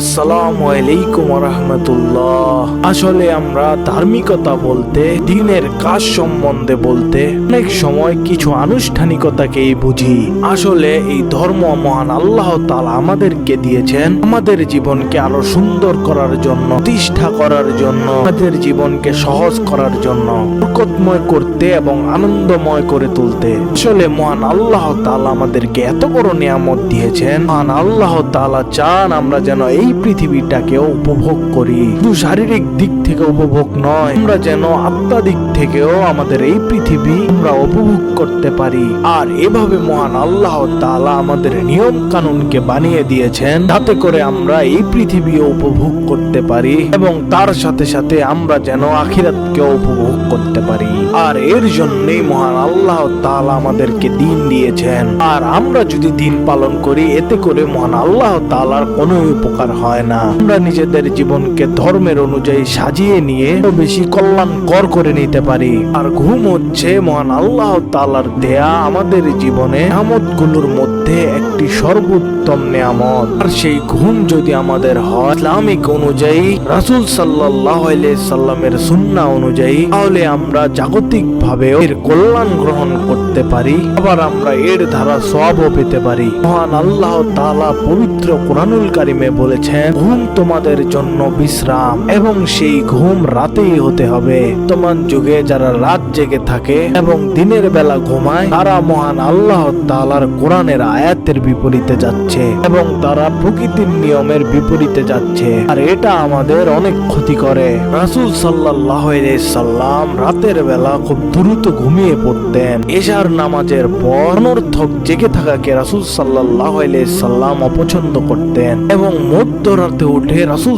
আসসালামু আলাইকুম রহমতুল্লাহ আসলে আমরা ধার্মিকতা বলতে, দিনের কাজ সম্বন্ধে বলতে অনেক সময় কিছু আনুষ্ঠানিকতাকেই বুঝি। আসলে এই ধর্ম মহান আল্লাহ তাআলা আমাদেরকে দিয়েছেন আমাদের জীবনকে আরও সুন্দর করার জন্য, প্রতিষ্ঠা করার জন্য, আমাদের জীবনকে সহজ করার জন্য, বরকতময় করতে এবং আনন্দময় করে তুলতে। আসলে মহান আল্লাহ তাআলা আমাদেরকে এত বড় নিয়ামত দিয়েছেন। মহান আল্লাহ তাআলা চান আমরা যেন এই পৃথিবীটাকেও উপভোগ করি। শুধু শারীরিক দিক থেকে উপভোগ নয়, আমরা যেন আত্মা দিক থেকেও আমাদের এই পৃথিবী আমরা উপভোগ করতে পারি। আর এভাবে মহান আল্লাহ তাআলা আমাদের নিয়ম কানুনকে বানিয়ে দিয়েছেন, যাতে করে আমরা এই পৃথিবীও উপভোগ করতে পারি এবং তার সাথে সাথে আমরা যেন আখিরাতকেও উপভোগ করতে পারি। আর এর জন্যই মহান আল্লাহ তাআলা আমাদেরকে দিন দিয়েছেন। আর আমরা যদি দিন পালন করি, এতে করে মহান আল্লাহ তাআলার কোনো উপকার হয় না। আমরা নিজেদের জীবনকে ধর্মের অনুযায়ী সাজিয়ে নিয়ে বেশি কল্যাণকর করে নিতে পারি। আর ঘুম হচ্ছে মহান আল্লাহ তাআলার দেয়া আমাদের জীবনে নিয়ামতগুলোর মধ্যে একটি সর্বোত্তম নিয়ামত। আর সেই ঘুম যদি আমাদের হয় ইসলামিক অনুযায়ী, রাসূল আলাইহি সাল্লামের সুন্নাহ অনুযায়ী, তাহলে আমরা জাগতিক ভাবে এর কল্যাণ গ্রহণ করতে পারি। আবার আমরা এর দ্বারা সওয়াবও পেতে পারি। মহান আল্লাহ তাআলা পবিত্র কোরআনুল কারিমে বলেছেন, ঘুম তোমাদের জন্য বিশ্রাম এবং সেই ঘুম রাতেই হতে হবে। বর্তমান যুগে যারা রাত জেগে থাকে এবং দিনের বেলা ঘুমায়, তারা মহান আল্লাহ তাআলার কোরআনের আয়াতের বিপরীতে যাচ্ছে এবং তারা প্রকৃতির নিয়মের বিপরীতে যাচ্ছে। আর এটা আমাদের অনেক ক্ষতি করে। রাসূল আলাইহি সাল্লাম রাতের বেলা খুব দ্রুত ঘুমিয়ে পড়তেন। এশার নামাজের পর অনর্থক জেগে থাকাকে রাসূল আলাইহি সাল্লাম অপছন্দ করতেন এবং মধ্যরাতে উঠে রাসূল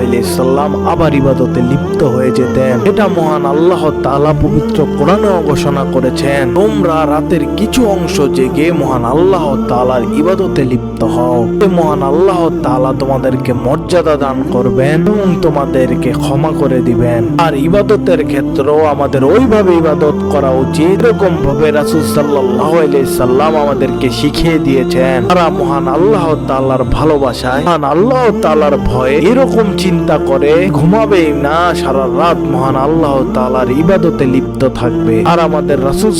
আলাইহি সাল্লাম আবার ইবাদতে লিপ্ত হয়ে যেতেন। এটা মহান আল্লাহ তাআলা পবিত্র কোরআনে ঘোষণা করেছেন, তোমরা রাতের কিছু অংশ জেগে মহান আল্লাহ তাআলার ইবাদতে লিপ্ত হও। মহান আল্লাহ তাআলা তোমাদেরকে মর্যাদা দান করবেন এবং তোমাদেরকে ক্ষমা করে দিবেন। আর ইবাদতের ক্ষেত্রেও আমাদের ওইভাবে ইবাদত করা উচিত। এরকম ভাবে রাসূল আলাইহি সাল্লাম আমাদেরকে শিখিয়ে দিয়েছেন, তারা মহান আল্লাহ তাআলার ভালোবাসায় মহান আল্লাহ তাআলার ভয়ে এরকম চিন্তা করে, ঘুমাবেই না, সারা রাত মহান আল্লাহ তাআলার ইবাদতে লিপ্ত থাকবে। আর আমাদের রাসূল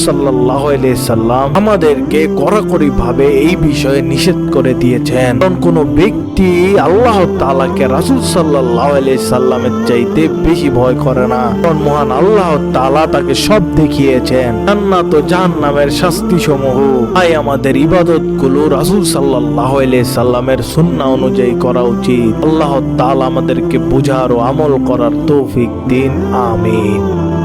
আলাইহি সাল্লাম আমাদেরকে কড়াকড়ি ভাবে এই বিষয়ে নিষেধ করে দিয়েছেন। কারণ কোন ব্যক্তি আল্লাহ তাআলাকে রাসূল আলাইহি সাল্লামের চাইতে বেশি ভয় করে না। কারণ মহান আল্লাহ তাআলা তাকে সব দেখিয়েছেন। জান্নাত ও জাহান্নামের শাস্তি সমূহ তাই আমাদের ইবাদতগুলো রাসূল আলাইহি সাল্লামের সুন্নাহ অনুযায়ী করা উচিত। আল্লাহ তাআলা আমাদেরকে বোঝার ও আমল করার তৌফিক দিন। আমিন।